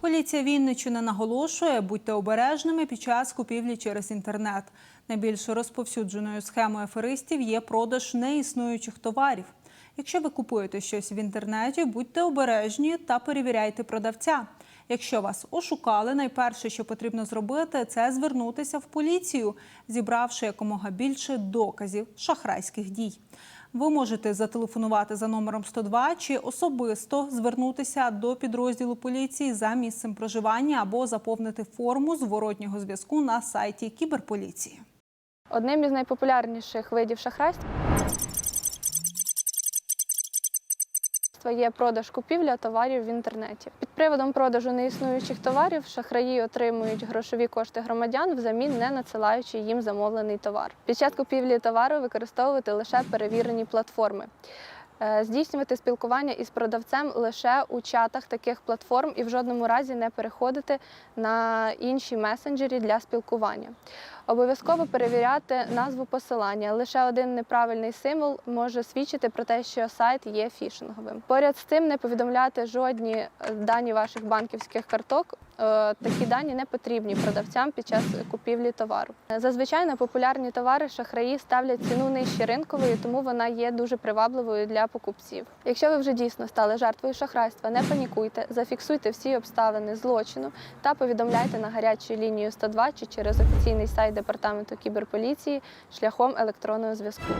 Поліція Вінничини наголошує, будьте обережними під час купівлі через інтернет. Найбільш розповсюдженою схемою аферистів є продаж неіснуючих товарів. Якщо ви купуєте щось в інтернеті, будьте обережні та перевіряйте продавця. Якщо вас ошукали, найперше, що потрібно зробити, це звернутися в поліцію, зібравши якомога більше доказів шахрайських дій. Ви можете зателефонувати за номером 102 чи особисто звернутися до підрозділу поліції за місцем проживання або заповнити форму зворотнього зв'язку на сайті кіберполіції. Одним із найпопулярніших видів шахрайства є продаж купівля товарів в інтернеті. Під приводом продажу неіснуючих товарів шахраї отримують грошові кошти громадян, взамін не надсилаючи їм замовлений товар. Під час купівлі товару використовувати лише перевірені платформи. Е, Здійснювати спілкування із продавцем лише у чатах таких платформ і в жодному разі не переходити на інші месенджері для спілкування. Обов'язково перевіряти назву посилання. Лише один неправильний символ може свідчити про те, що сайт є фішинговим. Поряд з тим не повідомляти жодні е, дані ваших банківських карток. Е, Такі дані не потрібні продавцям під час купівлі товару. Зазвичай на популярні товари шахраї ставлять ціну нижче ринкової, тому вона є дуже привабливою для покупців. Якщо ви вже дійсно стали жертвою шахрайства, не панікуйте, зафіксуйте всі обставини злочину та повідомляйте на гарячу лінію 102 чи через офіційний сайт департаменту кіберполіції шляхом електронного зв'язку.